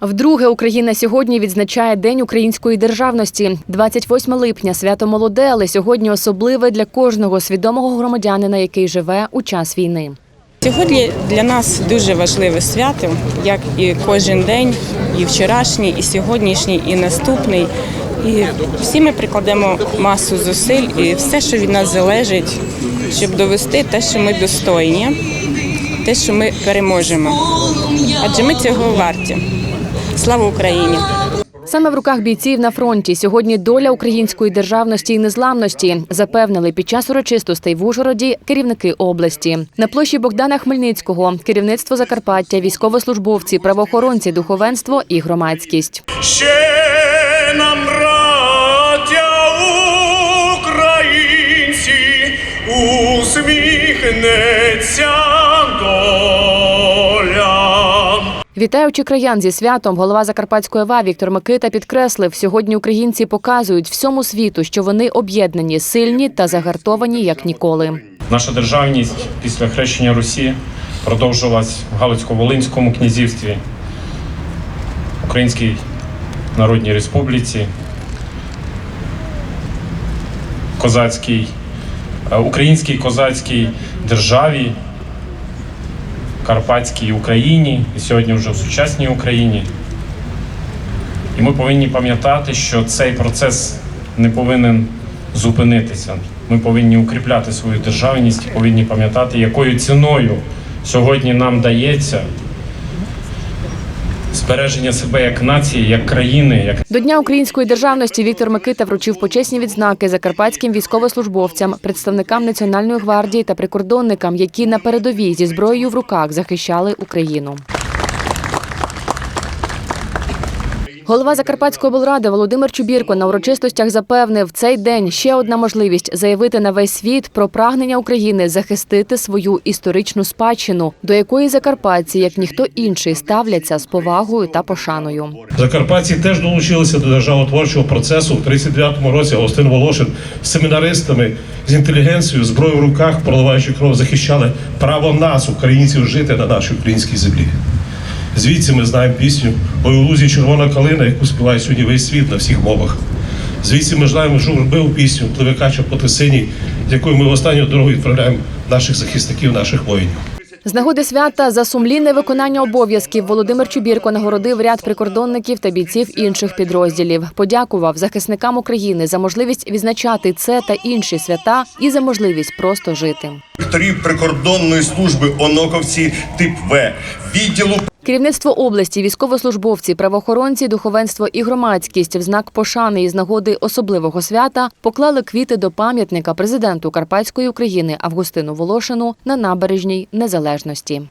Вдруге Україна сьогодні відзначає День української державності. 28 липня свято молоде, але сьогодні особливе для кожного свідомого громадянина, який живе у час війни. Сьогодні для нас дуже важливе свято, як і кожен день, і вчорашній, і сьогоднішній, і наступний. І всі ми прикладемо масу зусиль і все, що від нас залежить, щоб довести те, що ми достойні, те, що ми переможемо. Адже ми цього варті. Слава Україні! Саме в руках бійців на фронті сьогодні доля української державності і незламності запевнили під час урочистостей в Ужгороді керівники області. На площі Богдана Хмельницького керівництво Закарпаття, військовослужбовці, правоохоронці, духовенство і громадськість. Ще нам, браття українці, усміхнеться Вітаючи краян зі святом, голова Закарпатської ОВА Віктор Микита підкреслив, сьогодні українці показують всьому світу, що вони об'єднані, сильні та загартовані як ніколи. Наша державність після хрещення Русі продовжилась в Галицько-Волинському князівстві, Українській Народній Республіці, Козацькій, е, Українській козацькій державі, Карпатській Україні і сьогодні вже в сучасній Україні. І ми повинні пам'ятати, що цей процес не повинен зупинитися. Ми повинні укріпляти свою державність, повинні пам'ятати, якою ціною сьогодні нам дається збереження себе як нації, як країни, як До Дня української державності Віктор Микита вручив почесні відзнаки закарпатським військовослужбовцям, представникам Національної гвардії та прикордонникам, які на передовій зі зброєю в руках захищали Україну. Голова Закарпатської облради Володимир Чубірко на урочистостях запевнив, цей день ще одна можливість заявити на весь світ про прагнення України захистити свою історичну спадщину, до якої закарпатці, як ніхто інший, ставляться з повагою та пошаною. Закарпатці теж долучилися до державотворчого процесу в 39-му році. Гостин Волошин з семінаристами, з інтелігенцією, зброю в руках, проливаючи кров, захищали право нас, українців, жити на нашій українській землі. Звідси ми знаємо пісню «Ой у лузі червона калина, яку співає сьогодні весь світ на всіх мовах. Звідси ми знаємо журбив пісню Пливикача по Тисині, з якою ми в останню дорогу відправляємо наших захисників, наших воїнів. З нагоди свята за сумлінне виконання обов'язків Володимир Чубірко нагородив ряд прикордонників та бійців інших підрозділів. Подякував захисникам України за можливість відзначати це та інші свята і за можливість просто жити. Директорів прикордонної служби Оноковці тип В, відділу Керівництво області, військовослужбовці, правоохоронці, духовенство і громадськість в знак пошани із нагоди особливого свята поклали квіти до пам'ятника президенту Карпатської України Августину Волошину на набережній Незалежності.